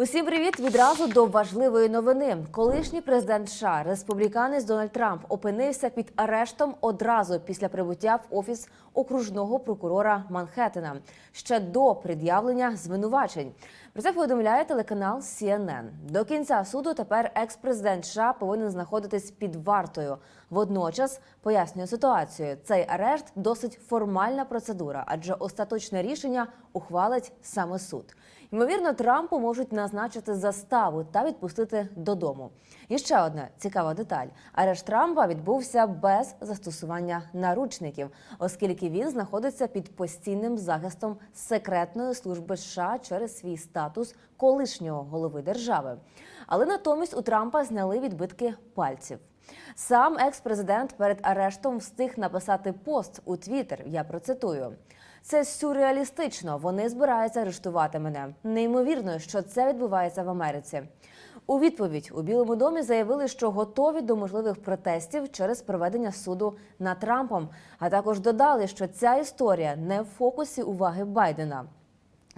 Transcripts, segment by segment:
Усім привіт! Відразу до важливої новини. Колишній президент США, республіканець Дональд Трамп, опинився під арештом одразу після прибуття в офіс окружного прокурора Манхеттена ще до пред'явлення звинувачень. Про це повідомляє телеканал CNN. До кінця суду тепер екс-президент США повинен знаходитись під вартою. Водночас пояснює ситуацію. Цей арешт досить формальна процедура, адже остаточне рішення ухвалить саме суд. Ймовірно, Трампу можуть назначити заставу та відпустити додому. І ще одна цікава деталь: арешт Трампа відбувся без застосування наручників, оскільки він знаходиться під постійним захистом секретної служби США через свій статус колишнього голови держави. Але натомість у Трампа зняли відбитки пальців. Сам екс-президент перед арештом встиг написати пост у Твіттер. Я процитую. Це сюрреалістично. Вони збираються арештувати мене. Неймовірно, що це відбувається в Америці. У відповідь у Білому домі заявили, що готові до можливих протестів через проведення суду над Трампом. А також додали, що ця історія не в фокусі уваги Байдена.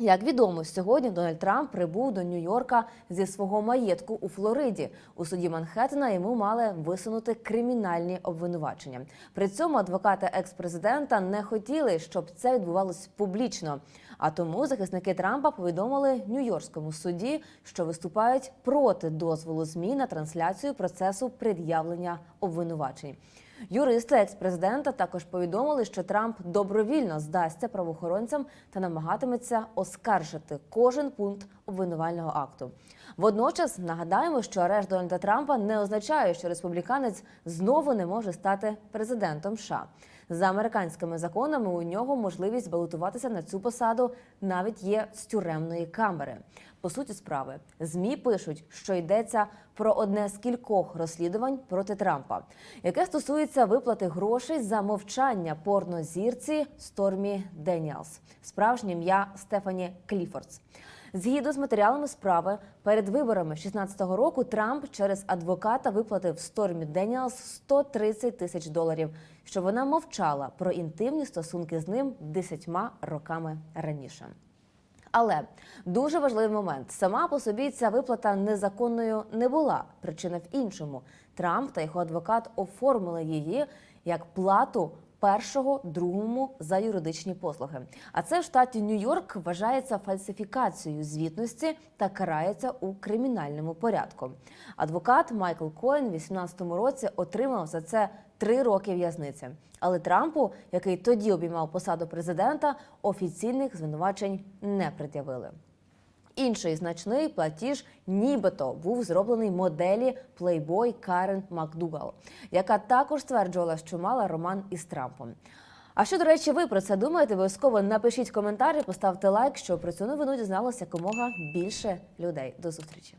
Як відомо, сьогодні Дональд Трамп прибув до Нью-Йорка зі свого маєтку у Флориді. У суді Манхеттена йому мали висунути кримінальні обвинувачення. При цьому адвокати екс-президента не хотіли, щоб це відбувалось публічно. А тому захисники Трампа повідомили Нью-Йоркському суді, що виступають проти дозволу ЗМІ на трансляцію процесу пред'явлення обвинувачень. Юристи екс-президента також повідомили, що Трамп добровільно здасться правоохоронцям та намагатиметься оскаржити кожен пункт обвинувального акту. Водночас нагадаємо, що арешт Дональда Трампа не означає, що республіканець знову не може стати президентом США. За американськими законами у нього можливість балотуватися на цю посаду навіть є з тюремної камери. По суті справи, змі пишуть, що йдеться про одне з кількох розслідувань проти Трампа, яке стосується виплати грошей за мовчання порнозірці Стормі Деніалс, справжнє ім'я Стефані Кліфордс. Згідно з матеріалами справи, перед виборами 16-го року Трамп через адвоката виплатив Стормі Деніалс 130 тисяч доларів, що вона мовчала про інтимні стосунки з ним 10 роками раніше. Але дуже важливий момент: сама по собі ця виплата незаконною не була. Причина в іншому. Трамп та його адвокат оформили її як плату першого, другому за юридичні послуги. А це в штаті Нью-Йорк вважається фальсифікацією звітності та карається у кримінальному порядку. Адвокат Майкл Коен у 2018 році отримав за це три роки в'язниці. Але Трампу, який тоді обіймав посаду президента, офіційних звинувачень не пред'явили. Інший значний платіж, нібито був зроблений моделі плейбой Карен Макдугал, яка також стверджувала, що мала роман із Трампом. А що, до речі, ви про це думаєте? Обов'язково напишіть коментарі, поставте лайк, щоб про цю новину дізналося якомога більше людей. До зустрічі.